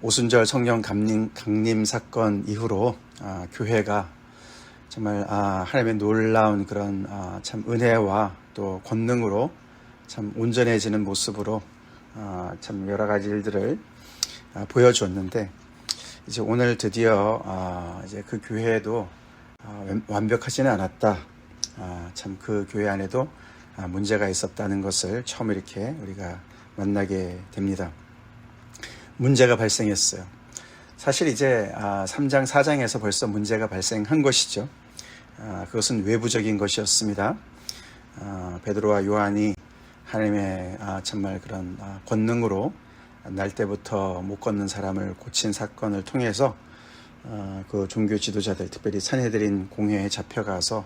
오순절 성령 강림, 강림 사건 이후로 아, 교회가 정말 아, 하나님의 놀라운 그런 아, 참 은혜와 또 권능으로 참 온전해지는 모습으로 아, 참 여러 가지 일들을 아, 보여주었는데 이제 오늘 드디어 아, 이제 그 교회도 아, 완- 완벽하지는 않았다. 아, 참 그 교회 안에도 아, 문제가 있었다는 것을 처음 이렇게 우리가 만나게 됩니다. 문제가 발생했어요. 사실 이제 아, 3장, 4장에서 벌써 문제가 발생한 것이죠. 아, 그것은 외부적인 것이었습니다. 아, 베드로와 요한이 하나님의 아, 정말 그런 아, 권능으로 날 때부터 못 걷는 사람을 고친 사건을 통해서 아, 그 종교 지도자들, 특별히 산해드린 공회에 잡혀가서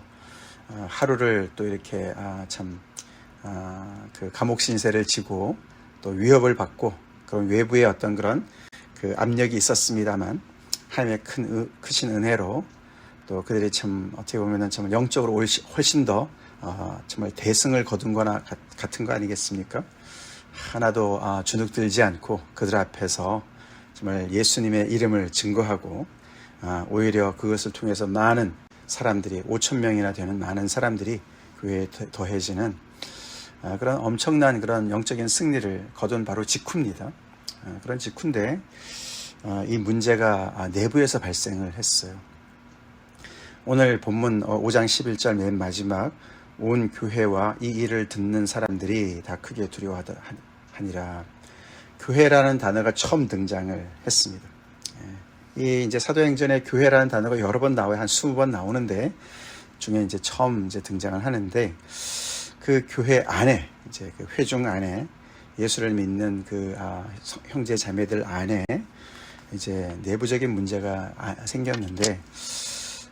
아, 하루를 또 이렇게 아, 참, 아, 그 감옥 신세를 지고 또 위협을 받고 그런 외부의 어떤 그런 그 압력이 있었습니다만 하나님의 큰 은- 크신 은혜로 또 그들이 참 어떻게 보면은 정말 영적으로 훨씬- 더 어, 정말 대승을 거둔 거나 같- 같은 거 아니겠습니까? 하나도 아, 주눅들지 않고 그들 앞에서 정말 예수님의 이름을 증거하고 아, 오히려 그것을 통해서 많은 사람들이 5천 명이나 되는 많은 사람들이 더- 더해지는 아, 그런 엄청난 그런 영적인 승리를 거둔 바로 직후입니다. 아, 그런 직후인데 아, 이 문제가 아, 내부에서 발생을 했어요. 오늘 본문 어, 5장 11절 맨 마지막 온 교회와 이 일을 듣는 사람들이 다 크게 두려워하니라. 교회라는 단어가 처음 등장을 했습니다. 예. 이 이제 사도행전에 교회라는 단어가 여러 번 나와요. 한 20번 나오는데 중에 이제 처음 이제 등장을 하는데 그 교회 안에 이제 그 회중 안에 예수를 믿는 그 아, 성- 형제 자매들 안에 이제 내부적인 문제가 아- 생겼는데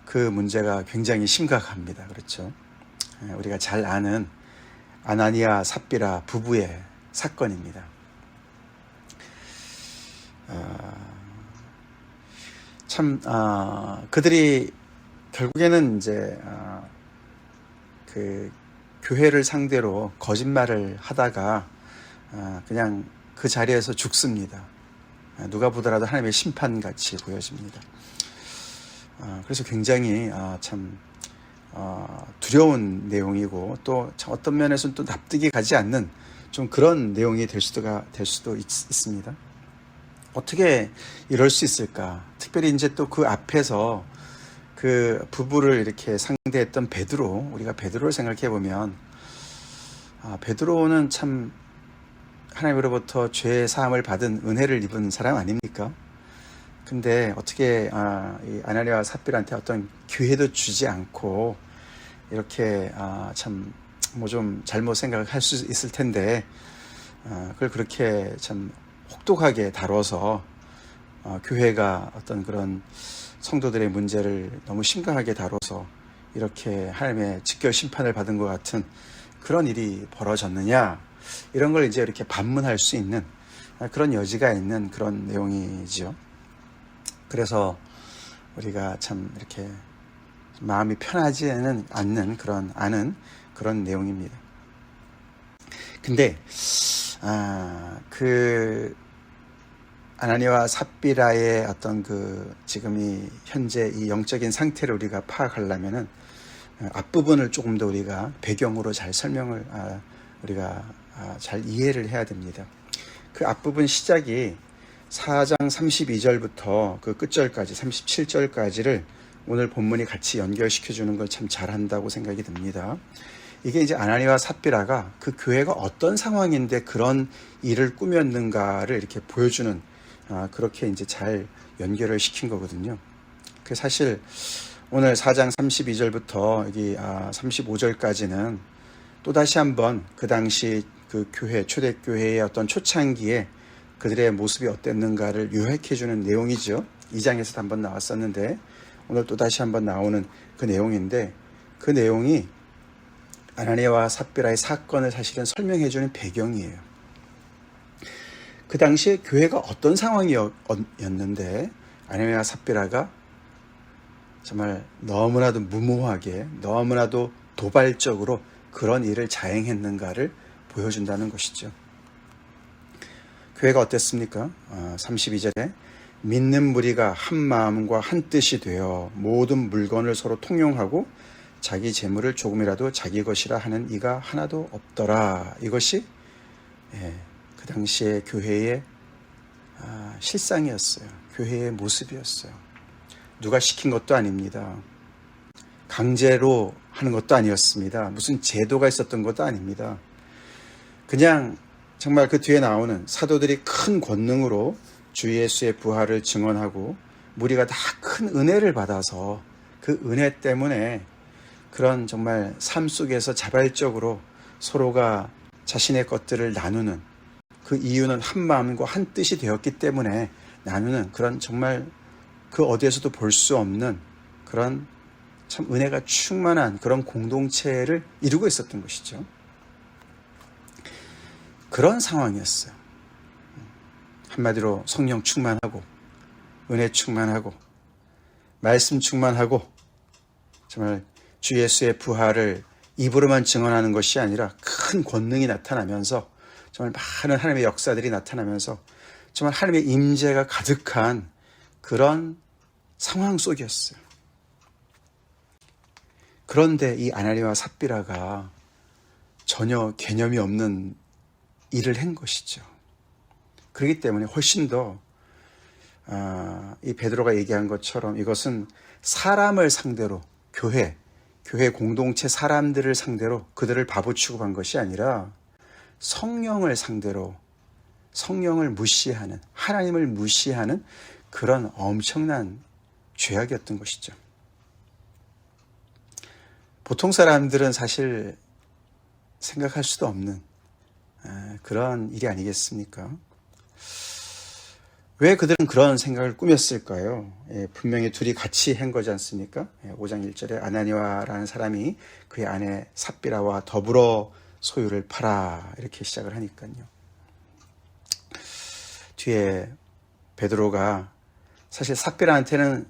그 문제가 굉장히 심각합니다. 그렇죠? 예, 우리가 잘 아는 아나니아 삽비라 부부의 사건입니다. 아, 참 아, 그들이 결국에는 이제 아, 그 교회를 상대로 거짓말을 하다가 아, 그냥 그 자리에서 죽습니다. 아, 누가 보더라도 하나님의 심판같이 보여집니다. 아, 그래서 굉장히 아, 참 어, 두려운 내용이고 또참 어떤 면에서는 또 납득이 가지 않는 좀 그런 내용이 될 수도가 될 수도 있, 습니다 어떻게 이럴 수 있을까? 특별히 이제 또 그 앞에서 그 부부를 이렇게 상대했던 베드로 우리가 베드로를 생각해 보면 아, 베드로는 참 하나님으로부터 죄 사함을 받은 은혜를 입은 사람 아닙니까? 근데 어떻게 아, 이 아나니아와 삽빌한테 어떤 기회도 주지 않고 이렇게 아, 참 뭐 좀 잘못 생각할 수 있을 텐데 아, 그걸 그렇게 참 혹독하게 다뤄서 어, 교회가 어떤 그런 성도들의 문제를 너무 심각하게 다뤄서 이렇게 하나님의 직결 심판을 받은 것 같은 그런 일이 벌어졌느냐 이런 걸 이제 이렇게 반문할 수 있는 아, 그런 여지가 있는 그런 내용이지요. 그래서 우리가 참 이렇게 마음이 편하지는 않는 그런 아는 그런 내용입니다. 근데 아, 그 아나니와 삽비라의 어떤 그 지금 이 현재 이 영적인 상태를 우리가 파악하려면은 어, 앞부분을 조금 더 우리가 배경으로 잘 설명을 아, 우리가 아, 잘 이해를 해야 됩니다. 그 앞부분 시작이 4장 32절부터 그 끝절까지 37절까지를 오늘 본문이 같이 연결시켜 주는 걸 참 잘한다고 생각이 듭니다. 이게 이제 아나니와 삽비라가 그 교회가 어떤 상황인데 그런 일을 꾸몄는가를 이렇게 보여주는 아, 그렇게 이제 잘 연결을 시킨 거거든요. 그 사실 오늘 4장 32절부터 여기 아, 35절까지는 또 다시 한번 그 당시 그 교회 초대교회의 어떤 초창기에 그들의 모습이 어땠는가를 요약해 주는 내용이죠. 2장에서도 한번 나왔었는데 오늘 또 다시 한번 나오는 그 내용인데 그 내용이 아나니아와 삽비라의 사건을 사실은 설명해 주는 배경이에요. 그 당시에 교회가 어떤 상황이었는데 아나니아와 삽비라가 정말 너무나도 무모하게 너무나도 도발적으로 그런 일을 자행했는가를 보여준다는 것이죠. 교회가 어땠습니까? 아, 32절에 믿는 무리가 한 마음과 한 뜻이 되어 모든 물건을 서로 통용하고 자기 재물을 조금이라도 자기 것이라 하는 이가 하나도 없더라. 이것이 예, 그 당시의 교회의 아, 실상이었어요. 교회의 모습이었어요. 누가 시킨 것도 아닙니다. 강제로 하는 것도 아니었습니다. 무슨 제도가 있었던 것도 아닙니다. 그냥 정말 그 뒤에 나오는 사도들이 큰 권능으로 주 예수의 부활을 증언하고 무리가 다 큰 은혜를 받아서 그 은혜 때문에 그런 정말 삶 속에서 자발적으로 서로가 자신의 것들을 나누는 그 이유는 한 마음과 한 뜻이 되었기 때문에 나누는 그런 정말 그 어디에서도 볼 수 없는 그런 참 은혜가 충만한 그런 공동체를 이루고 있었던 것이죠. 그런 상황이었어요. 한마디로 성령 충만하고 은혜 충만하고 말씀 충만하고 정말 주 예수의 부활을 입으로만 증언하는 것이 아니라 큰 권능이 나타나면서 정말 많은 하나님의 역사들이 나타나면서 정말 하나님의 임재가 가득한 그런 상황 속이었어요. 그런데 이 아나리와 삽비라가 전혀 개념이 없는 일을 한 것이죠. 그렇기 때문에 훨씬 더, 아, 이 베드로가 얘기한 것처럼 이것은 사람을 상대로 교회, 교회 공동체 사람들을 상대로 그들을 바보 취급한 것이 아니라 성령을 상대로 성령을 무시하는, 하나님을 무시하는 그런 엄청난 죄악이었던 것이죠. 보통 사람들은 사실 생각할 수도 없는 그런 일이 아니겠습니까? 왜 그들은 그런 생각을 꾸몄을까요? 예, 분명히 둘이 같이 한 거지 않습니까? 예, 5장 1절에 아나니와라는 사람이 그의 아내 삽비라와 더불어 소유를 팔아 이렇게 시작을 하니까요. 뒤에 베드로가 사실 삽비라한테는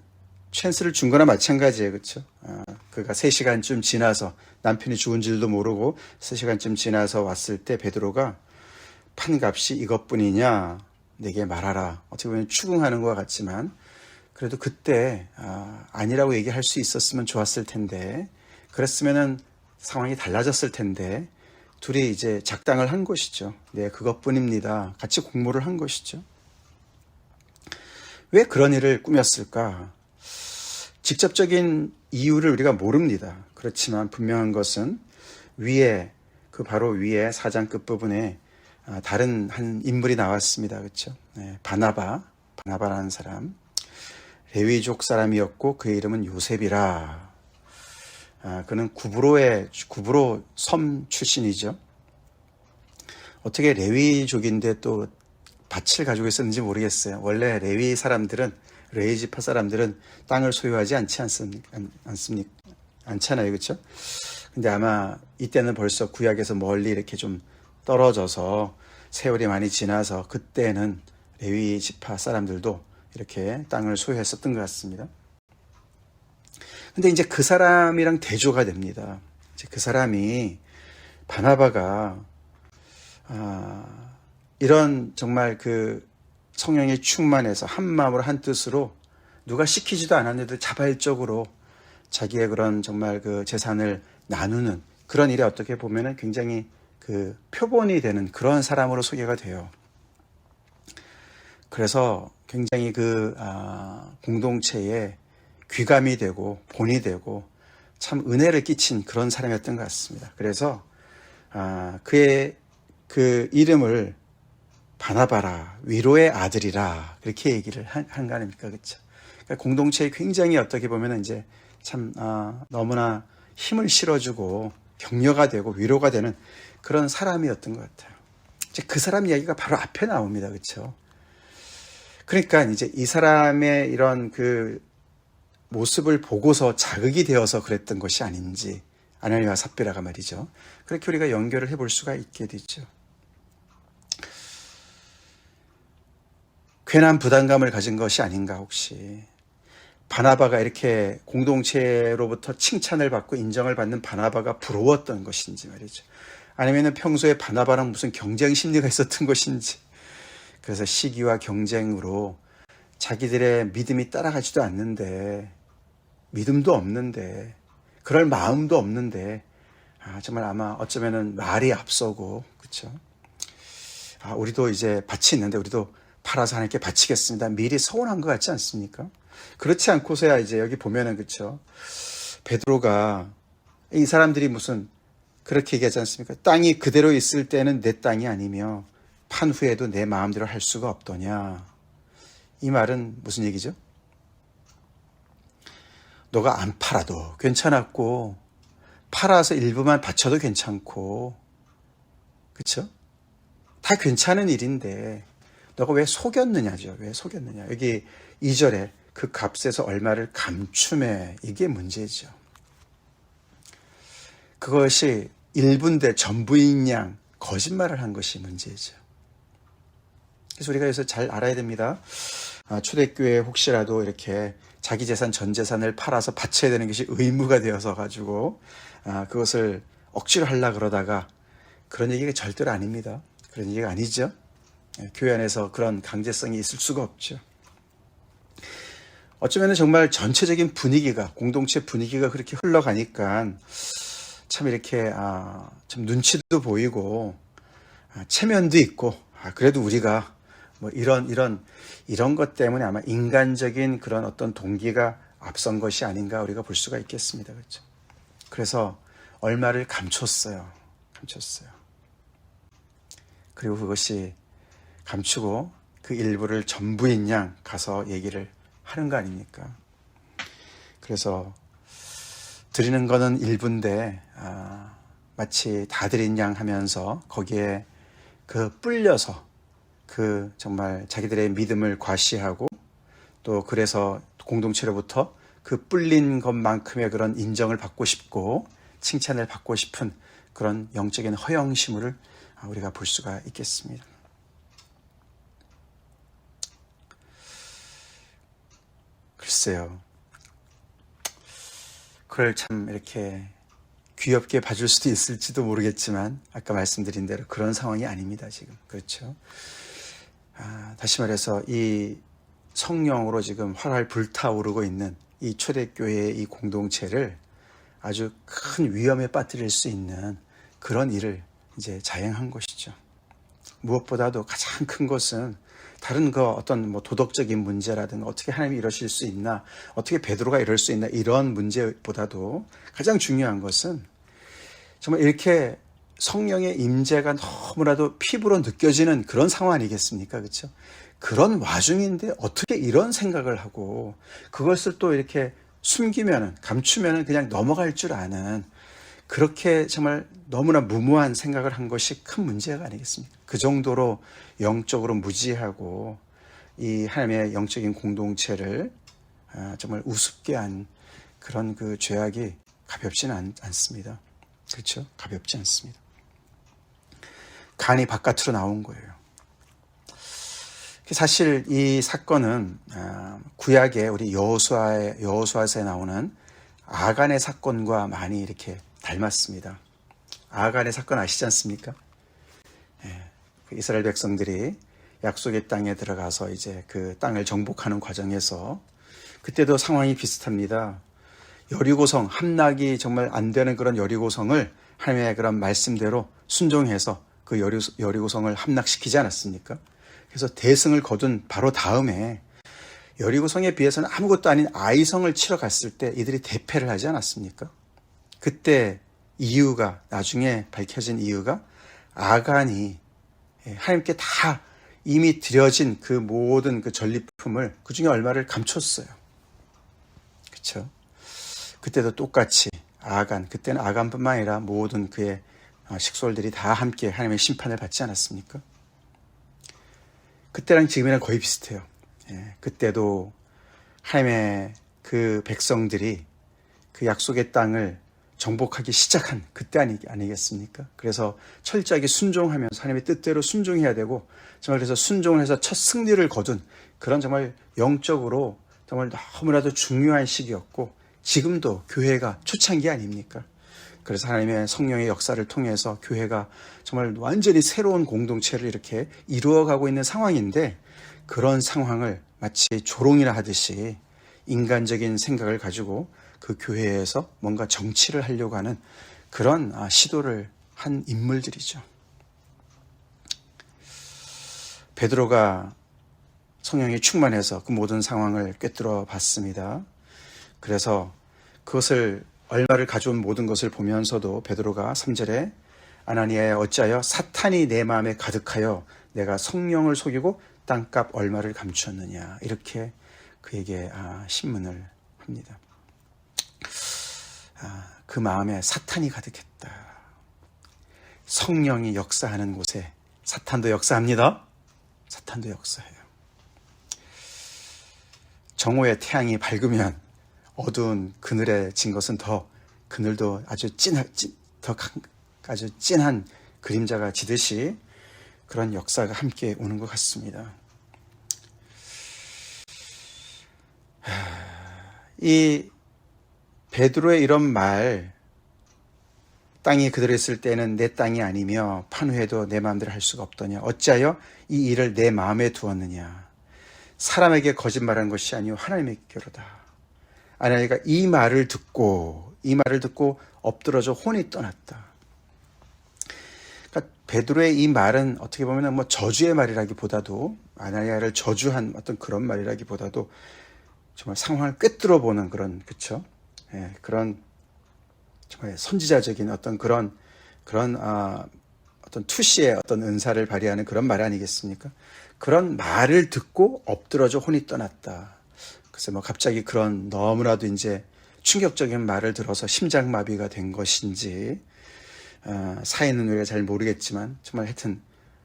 찬스를 준 거나 마찬가지예요. 그렇죠? 아, 그가 3시간쯤 지나서 남편이 죽은 줄도 모르고 3시간쯤 지나서 왔을 때 베드로가 판값이 이것뿐이냐 내게 말하라. 어떻게 보면 추궁하는 것 같지만 그래도 그때 아, 아니라고 얘기할 수 있었으면 좋았을 텐데 그랬으면은 상황이 달라졌을 텐데 둘이 이제 작당을 한 것이죠. 네, 그것뿐입니다. 같이 공모를 한 것이죠. 왜 그런 일을 꾸몄을까? 직접적인 이유를 우리가 모릅니다. 그렇지만 분명한 것은 위에 그 바로 위에 사장 끝 부분에 아, 다른 한 인물이 나왔습니다. 그렇죠? 네, 바나바, 바나바라는 사람, 레위족 사람이었고 그의 이름은 요셉이라. 아, 그는 구브로의 구브로 섬 출신이죠. 어떻게 레위족인데 또 밭을 가지고 있었는지 모르겠어요. 원래 레위 사람들은 레위 지파 사람들은 땅을 소유하지 않지 않습니까? 않습니까? 않잖아요, 그렇죠? 근데 아마 이때는 벌써 구약에서 멀리 이렇게 좀 떨어져서 세월이 많이 지나서 그때는 레위 지파 사람들도 이렇게 땅을 소유했었던 것 같습니다. 근데 이제 그 사람이랑 대조가 됩니다. 이제 그 사람이 바나바가 아, 이런 정말 그 성령이 충만해서 한 마음으로 한 뜻으로 누가 시키지도 않았는데도 자발적으로 자기의 그런 정말 그 재산을 나누는 그런 일에 어떻게 보면은 굉장히 그 표본이 되는 그런 사람으로 소개가 돼요. 그래서 굉장히 그 아, 공동체에 귀감이 되고 본이 되고 참 은혜를 끼친 그런 사람이었던 것 같습니다. 그래서 아, 그의 그 이름을 바나바라 위로의 아들이라 그렇게 얘기를 한, 거 아닙니까, 그렇죠? 그러니까 공동체에 굉장히 어떻게 보면 이제 참 아, 너무나 힘을 실어주고 격려가 되고 위로가 되는 그런 사람이었던 것 같아요. 이제 그 사람 이야기가 바로 앞에 나옵니다, 그렇죠? 그러니까 이제 이 사람의 이런 그 모습을 보고서 자극이 되어서 그랬던 것이 아닌지 아나니와 삽비라가 말이죠. 그렇게 우리가 연결을 해볼 수가 있게 되죠. 괜한 부담감을 가진 것이 아닌가 혹시 바나바가 이렇게 공동체로부터 칭찬을 받고 인정을 받는 바나바가 부러웠던 것인지 말이죠. 아니면 평소에 바나바랑 무슨 경쟁 심리가 있었던 것인지 그래서 시기와 경쟁으로 자기들의 믿음이 따라가지도 않는데 믿음도 없는데 그럴 마음도 없는데 아, 정말 아마 어쩌면은 말이 앞서고 그렇죠. 아, 우리도 이제 밭이 있는데 우리도 팔아서 하나님께 바치겠습니다. 미리 서운한 것 같지 않습니까? 그렇지 않고서야 이제 여기 보면은 그렇죠. 베드로가 이 사람들이 무슨 그렇게 얘기하지 않습니까? 땅이 그대로 있을 때는 내 땅이 아니며 판 후에도 내 마음대로 할 수가 없더냐. 이 말은 무슨 얘기죠? 너가 안 팔아도 괜찮았고 팔아서 일부만 바쳐도 괜찮고 그쵸? 다 괜찮은 일인데 너가 왜 속였느냐죠. 왜 속였느냐. 여기 2절에 그 값에서 얼마를 감춤해 이게 문제죠. 그것이 일부인데 전부인 양 거짓말을 한 것이 문제죠. 그래서 우리가 여기서 잘 알아야 됩니다. 아, 초대교회 혹시라도 이렇게 자기 재산 전 재산을 팔아서 바쳐야 되는 것이 의무가 되어서 가지고 아, 그것을 억지로 하려 그러다가 그런 얘기가 절대로 아닙니다. 그런 얘기가 아니죠. 예, 교회 안에서 그런 강제성이 있을 수가 없죠. 어쩌면 정말 전체적인 분위기가 공동체 분위기가 그렇게 흘러가니까 참 이렇게 아, 참 눈치도 보이고 아, 체면도 있고 아, 그래도 우리가 뭐 이런 이런 이런 것 때문에 아마 인간적인 그런 어떤 동기가 앞선 것이 아닌가 우리가 볼 수가 있겠습니다. 그렇죠? 그래서 얼마를 감췄어요. 감췄어요. 그리고 그것이 감추고 그 일부를 전부인 양 가서 얘기를 하는 거 아닙니까? 그래서 드리는 거는 일부인데 아, 마치 다 드린 양 하면서 거기에 그 뿔려서 그 정말 자기들의 믿음을 과시하고 또 그래서 공동체로부터 그 뿔린 것만큼의 그런 인정을 받고 싶고 칭찬을 받고 싶은 그런 영적인 허영심을 우리가 볼 수가 있겠습니다. 글쎄요. 그걸 참 이렇게 귀엽게 봐줄 수도 있을지도 모르겠지만 아까 말씀드린 대로 그런 상황이 아닙니다 지금 그렇죠 아, 다시 말해서 이 성령으로 지금 활활 불타오르고 있는 이 초대교회의 이 공동체를 아주 큰 위험에 빠뜨릴 수 있는 그런 일을 이제 자행한 것이죠. 무엇보다도 가장 큰 것은 다른 그 어떤 뭐 도덕적인 문제라든가 어떻게 하나님이 이러실 수 있나, 어떻게 베드로가 이럴 수 있나 이런 문제보다도 가장 중요한 것은 정말 이렇게 성령의 임재가 너무나도 피부로 느껴지는 그런 상황 아니겠습니까? 그렇죠? 그런 와중인데 어떻게 이런 생각을 하고 그것을 또 이렇게 숨기면은 감추면은 그냥 넘어갈 줄 아는 그렇게 정말 너무나 무모한 생각을 한 것이 큰 문제가 아니겠습니까? 그 정도로 영적으로 무지하고 이 하나님의 영적인 공동체를 아, 정말 우습게 한 그런 그 죄악이 가볍지는 않습니다. 그렇죠? 가볍지 않습니다. 간이 바깥으로 나온 거예요. 사실 이 사건은 아, 구약의 우리 여호수아의 여호수아서에 나오는 아간의 사건과 많이 이렇게 닮았습니다. 아간의 사건 아시지 않습니까? 예, 그 이스라엘 백성들이 약속의 땅에 들어가서 이제 그 땅을 정복하는 과정에서 그때도 상황이 비슷합니다. 여리고성 함락이 정말 안 되는 그런 여리고성을 하나님의 그런 말씀대로 순종해서 그 여리고성을 함락시키지 않았습니까? 그래서 대승을 거둔 바로 다음에 여리고성에 비해서는 아무것도 아닌 아이성을 치러 갔을 때 이들이 대패를 하지 않았습니까? 그때 이유가 나중에 밝혀진 이유가 아간이 하나님께 다 이미 드려진 그 모든 그 전리품을 그 중에 얼마를 감췄어요. 그렇죠? 그때도 똑같이 아간 그때는 아간뿐만 아니라 모든 그의 식솔들이 다 함께 하나님의 심판을 받지 않았습니까? 그때랑 지금이랑 거의 비슷해요. 예, 그때도 하나님의 그 백성들이 그 약속의 땅을 정복하기 시작한 그때 아니, 아니겠습니까? 그래서 철저하게 순종하면서 하나님의 뜻대로 순종해야 되고 정말 그래서 순종을 해서 첫 승리를 거둔 그런 정말 영적으로 정말 너무나도 중요한 시기였고 지금도 교회가 초창기 아닙니까? 그래서 하나님의 성령의 역사를 통해서 교회가 정말 완전히 새로운 공동체를 이렇게 이루어가고 있는 상황인데 그런 상황을 마치 조롱이라 하듯이 인간적인 생각을 가지고 그 교회에서 뭔가 정치를 하려고 하는 그런 아, 시도를 한 인물들이죠. 베드로가 성령이 충만해서 그 모든 상황을 꿰뚫어 봤습니다. 그래서 그것을 얼마를 가져온 모든 것을 보면서도 베드로가 3절에 아나니아에 어찌하여 사탄이 내 마음에 가득하여 내가 성령을 속이고 땅값 얼마를 감추었느냐 이렇게 그에게 아, 신문을 합니다. 아, 그 마음에 사탄이 가득했다. 성령이 역사하는 곳에 사탄도 역사합니다. 사탄도 역사해요. 정오의 태양이 밝으면 어두운 그늘에 진 것은 더 그늘도 아주 찐, 찐, 더 아주 진한 그림자가 지듯이 그런 역사가 함께 오는 것 같습니다. 이 베드로의 이런 말, 땅이 그대로 있을 때는 내 땅이 아니며 판후해도 내 마음대로 할 수가 없더냐. 어찌하여 이 일을 내 마음에 두었느냐. 사람에게 거짓말한 것이 아니요 하나님에게로다. 아나니가 이 말을 듣고 이 말을 듣고 엎드러져 혼이 떠났다. 그러니까 베드로의 이 말은 어떻게 보면 뭐 저주의 말이라기보다도 아나니아를 저주한 어떤 그런 말이라기보다도 정말 상황을 꿰뚫어 보는 그런 그쵸? 예, 그런 정말 선지자적인 어떤 그런 그런 아, 어떤 투시의 어떤 은사를 발휘하는 그런 말 아니겠습니까? 그런 말을 듣고 엎드러져 혼이 떠났다. 글쎄 뭐 갑자기 그런 너무나도 이제 충격적인 말을 들어서 심장마비가 된 것인지 어, 사이는 우리가 잘 모르겠지만 정말 하여튼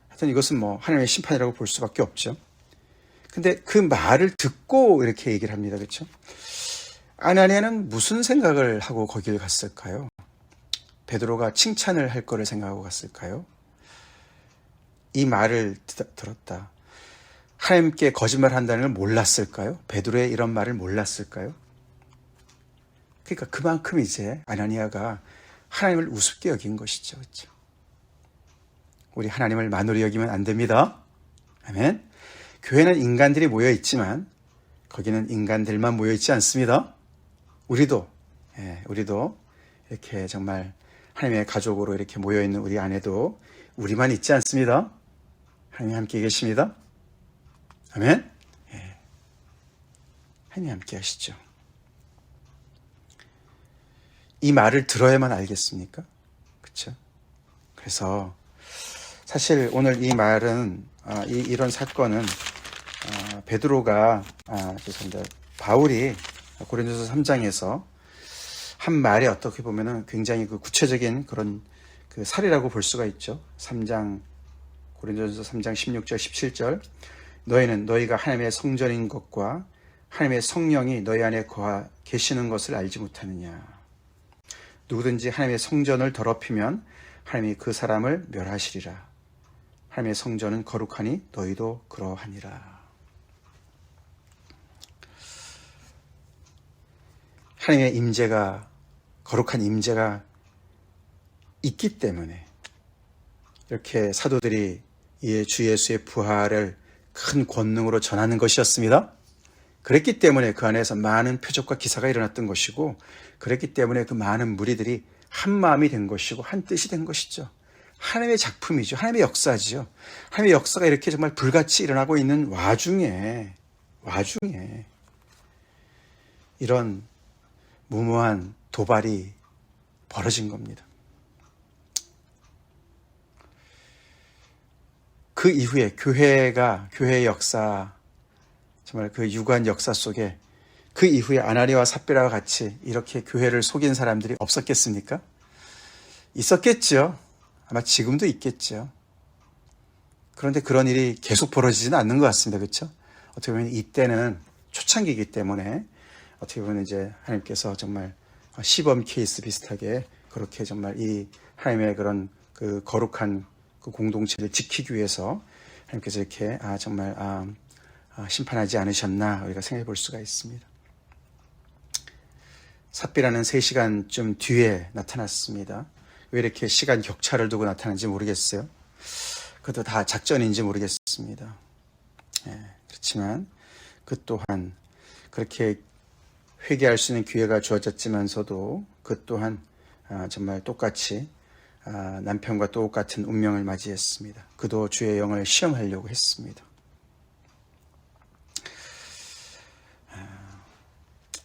하여튼 이것은 뭐 하나님의 심판이라고 볼 수밖에 없죠. 근데 그 말을 듣고 이렇게 얘기를 합니다. 그렇죠? 아나니아는 무슨 생각을 하고 거기를 갔을까요? 베드로가 칭찬을 할 거를 생각하고 갔을까요? 이 말을 들었다. 하나님께 거짓말 한다는 걸 몰랐을까요? 베드로의 이런 말을 몰랐을까요? 그러니까 그만큼 이제 아나니아가 하나님을 우습게 여긴 것이죠. 그렇죠? 우리 하나님을 만으로 여기면 안 됩니다. 아멘. 교회는 인간들이 모여 있지만 거기는 인간들만 모여 있지 않습니다. 우리도 예, 우리도 이렇게 정말 하나님의 가족으로 이렇게 모여 있는 우리 안에도 우리만 있지 않습니다. 하나님 함께 계십니다. 아멘. 예. 하나님 함께 하시죠. 이 말을 들어야만 알겠습니까? 그렇죠? 그래서 사실 오늘 이 말은 아, 이, 이런 사건은 아, 베드로가 아, 죄송합니다. 바울이 고린도서 3장에서 한 말이 어떻게 보면은 굉장히 그 구체적인 그런 그 사례라고 볼 수가 있죠. 3장 고린도서 3장 16절 17절 너희는 너희가 하나님의 성전인 것과 하나님의 성령이 너희 안에 거하 계시는 것을 알지 못하느냐. 누구든지 하나님의 성전을 더럽히면 하나님이 그 사람을 멸하시리라. 하나님의 성전은 거룩하니 너희도 그러하니라. 하나님의 임재가 거룩한 임재가 있기 때문에 이렇게 사도들이 이주 예수의 부활을 큰 권능으로 전하는 것이었습니다. 그랬기 때문에 그 안에서 많은 표적과 기사가 일어났던 것이고 그랬기 때문에 그 많은 무리들이 한 마음이 된 것이고 한 뜻이 된 것이죠. 하나님의 작품이죠. 하나님의 역사지요. 하나님의 역사가 이렇게 정말 불같이 일어나고 있는 와중에 와중에 이런 무모한 도발이 벌어진 겁니다. 그 이후에 교회가 교회의 역사 정말 그 유관 역사 속에 그 이후에 아나리와 삽비라와 같이 이렇게 교회를 속인 사람들이 없었겠습니까? 있었겠죠. 아마 지금도 있겠죠. 그런데 그런 일이 계속 벌어지지는 않는 것 같습니다. 그렇죠? 어떻게 보면 이때는 초창기이기 때문에 어떻게 보면 이제 하나님께서 정말 시범 케이스 비슷하게 그렇게 정말 이 하나님의 그런 그 거룩한 그 공동체를 지키기 위해서 하나님께서 이렇게 아 정말 아, 아, 심판하지 않으셨나 우리가 생각해 볼 수가 있습니다. 삽비라는 3시간쯤 뒤에 나타났습니다. 왜 이렇게 시간 격차를 두고 나타난지 모르겠어요. 그것도 다 작전인지 모르겠습니다. 예, 그렇지만 그 또한 그렇게 회개할 수 있는 기회가 주어졌지만서도 그 또한 아, 정말 똑같이 아, 남편과 똑같은 운명을 맞이했습니다. 그도 주의 영을 시험하려고 했습니다. 아,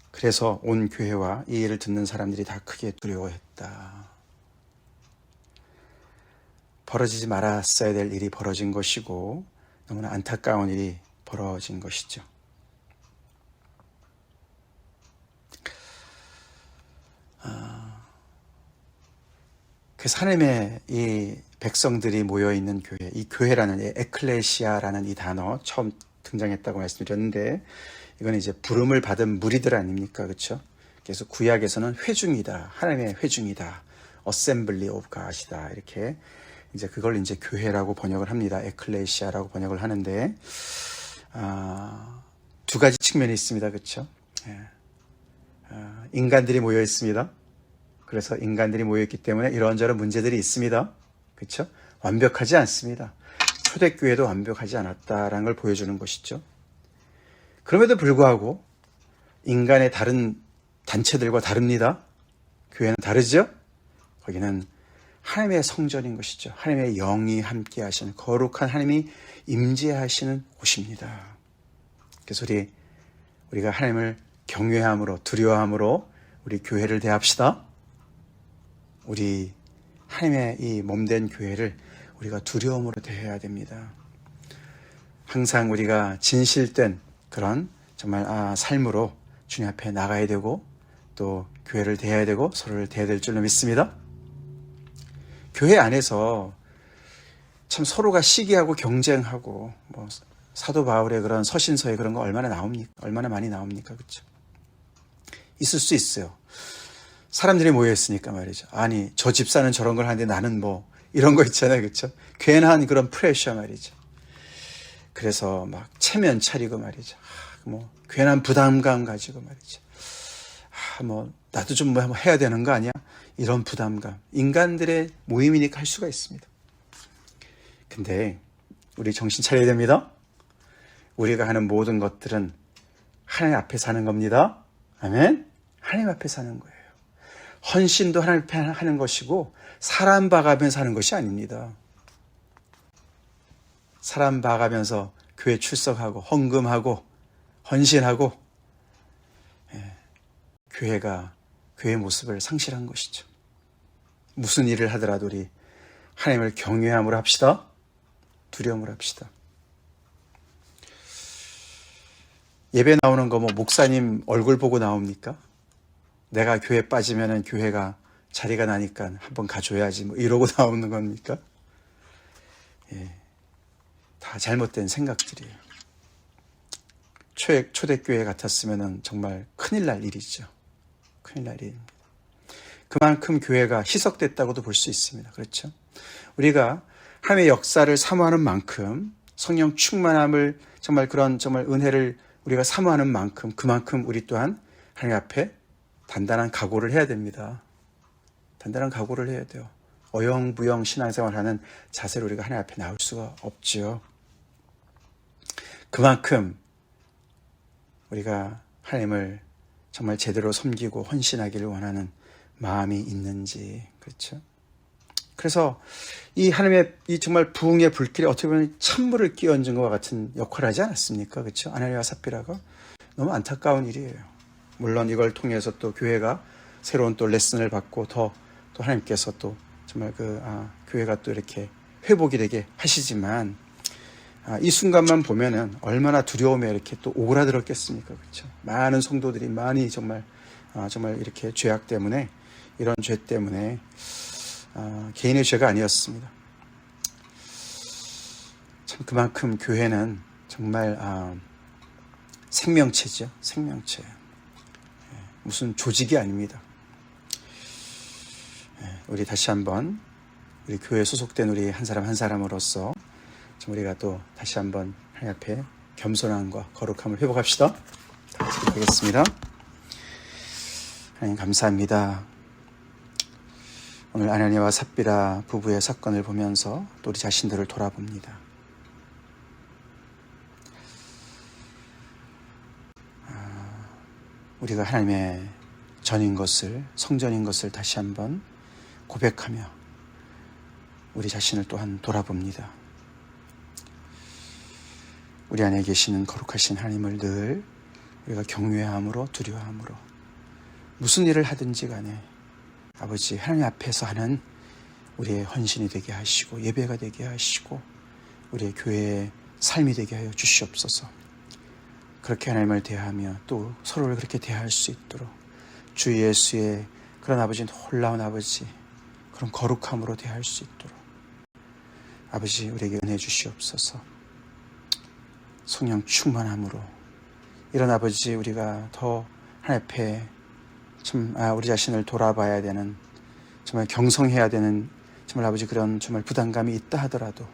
그래서 온 교회와 이 일을 듣는 사람들이 다 크게 두려워했다. 벌어지지 말았어야 될 일이 벌어진 것이고 너무나 안타까운 일이 벌어진 것이죠. 그래서 하나님의 이 백성들이 모여 있는 교회, 이 교회라는 이 에클레시아라는 이 단어 처음 등장했다고 말씀드렸는데 이건 이제 부름을 받은 무리들 아닙니까, 그렇죠? 그래서 구약에서는 회중이다, 하나님의 회중이다, 어셈블리 오브 가시다 이렇게 이제 그걸 이제 교회라고 번역을 합니다. 에클레시아라고 번역을 하는데 아, 두 가지 측면이 있습니다, 그렇죠? 예. 아, 인간들이 모여 있습니다. 그래서 인간들이 모여 있기 때문에 이런저런 문제들이 있습니다. 그렇죠? 완벽하지 않습니다. 초대교회도 완벽하지 않았다라는 걸 보여주는 것이죠. 그럼에도 불구하고 인간의 다른 단체들과 다릅니다. 교회는 다르죠? 거기는 하나님의 성전인 것이죠. 하나님의 영이 함께 하시는 거룩한 하나님이 임재하시는 곳입니다. 그래서 우리 우리가 하나님을 경외함으로 두려워함으로 우리 교회를 대합시다. 우리 하나님의 이 몸된 교회를 우리가 두려움으로 대해야 됩니다. 항상 우리가 진실된 그런 정말 아, 삶으로 주님 앞에 나가야 되고 또 교회를 대해야 되고 서로를 대해야 될 줄로 믿습니다. 교회 안에서 참 서로가 시기하고 경쟁하고 뭐 사도 바울의 그런 서신서에 그런 거 얼마나 나옵니까? 얼마나 많이 나옵니까? 그렇죠? 있을 수 있어요. 사람들이 모여 있으니까 말이죠. 아니, 저 집사는 저런 걸 하는데 나는 뭐, 이런 거 있잖아요. 그쵸? 괜한 그런 프레셔 말이죠. 그래서 막 체면 차리고 말이죠. 아, 뭐, 괜한 부담감 가지고 말이죠. 아, 뭐, 나도 좀 뭐 해야 되는 거 아니야? 이런 부담감. 인간들의 모임이니까 할 수가 있습니다. 근데, 우리 정신 차려야 됩니다. 우리가 하는 모든 것들은 하나님 앞에 사는 겁니다. 아멘? 하나님 앞에 사는 거예요. 헌신도 하나님 앞에 하는 것이고 사람 봐가면서 하는 것이 아닙니다. 사람 봐가면서 교회 출석하고 헌금하고 헌신하고 예, 교회가 교회 모습을 상실한 것이죠. 무슨 일을 하더라도 우리 하나님을 경외함으로 합시다. 두려움으로 합시다. 예배 나오는 거 뭐 목사님 얼굴 보고 나옵니까? 내가 교회 빠지면은 교회가 자리가 나니까 한번 가줘야지 뭐 이러고 나오는 겁니까? 예, 다 잘못된 생각들이에요. 초대, 초대교회 같았으면은 정말 큰일 날 일이죠. 큰일 날 일입니다. 그만큼 교회가 희석됐다고도 볼 수 있습니다. 그렇죠? 우리가 하나님의 역사를 사모하는 만큼 성령 충만함을 정말 그런 정말 은혜를 우리가 사모하는 만큼 그만큼 우리 또한 하나님 앞에 단단한 각오를 해야 됩니다. 단단한 각오를 해야 돼요. 어영부영 신앙생활 하는 자세로 우리가 하나님 앞에 나올 수가 없지요. 그만큼 우리가 하나님을 정말 제대로 섬기고 헌신하기를 원하는 마음이 있는지, 그렇죠? 그래서 이 하나님의 이 정말 부흥의 불길에 어떻게 보면 찬물을 끼얹은 것과 같은 역할을 하지 않았습니까? 그렇죠? 아나니와 삽비라가 너무 안타까운 일이에요. 물론 이걸 통해서 또 교회가 새로운 또 레슨을 받고 더 또 하나님께서 또 정말 그 아, 교회가 또 이렇게 회복이 되게 하시지만 아, 이 순간만 보면은 얼마나 두려움에 이렇게 또 오그라들었겠습니까, 그렇죠? 많은 성도들이 많이 정말 아, 정말 이렇게 죄악 때문에 이런 죄 때문에 아, 개인의 죄가 아니었습니다. 참 그만큼 교회는 정말 아, 생명체죠, 생명체. 무슨 조직이 아닙니다. 예, 우리 다시 한번 우리 교회 소속된 우리 한 사람 한 사람으로서 우리가 또 다시 한번 하나님 앞에 겸손함과 거룩함을 회복합시다. 다 같이 기도하겠습니다. 하나님 감사합니다. 오늘 아나니와 삽비라 부부의 사건을 보면서 또 우리 자신들을 돌아봅니다. 우리가 하나님의 전인 것을 성전인 것을 다시 한번 고백하며 우리 자신을 또한 돌아봅니다. 우리 안에 계시는 거룩하신 하나님을 늘 우리가 경외함으로 두려워함으로 무슨 일을 하든지 간에 아버지 하나님 앞에서 하는 우리의 헌신이 되게 하시고 예배가 되게 하시고 우리의 교회의 삶이 되게 하여 주시옵소서. 그렇게 하나님을 대하며 또 서로를 그렇게 대할 수 있도록 주 예수의 그런 아버지 놀라운 아버지 그런 거룩함으로 대할 수 있도록 아버지 우리에게 은혜 주시옵소서. 성령 충만함으로 이런 아버지 우리가 더 하나님 앞에 참 아, 우리 자신을 돌아봐야 되는 정말 경성해야 되는 정말 아버지 그런 정말 부담감이 있다 하더라도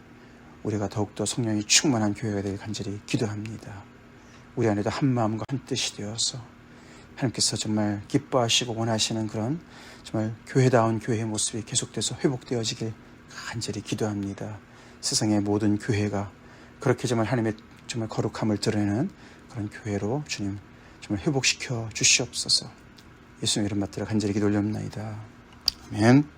우리가 더욱더 성령이 충만한 교회가 되길 간절히 기도합니다. 우리 안에도 한 마음과 한 뜻이 되어서 하나님께서 정말 기뻐하시고 원하시는 그런 정말 교회다운 교회의 모습이 계속돼서 회복되어지길 간절히 기도합니다. 세상의 모든 교회가 그렇게 정말 하나님의 정말 거룩함을 드러내는 그런 교회로 주님 정말 회복시켜 주시옵소서. 예수님 이름 받들어 간절히 기도 올려옵나이다. 아멘.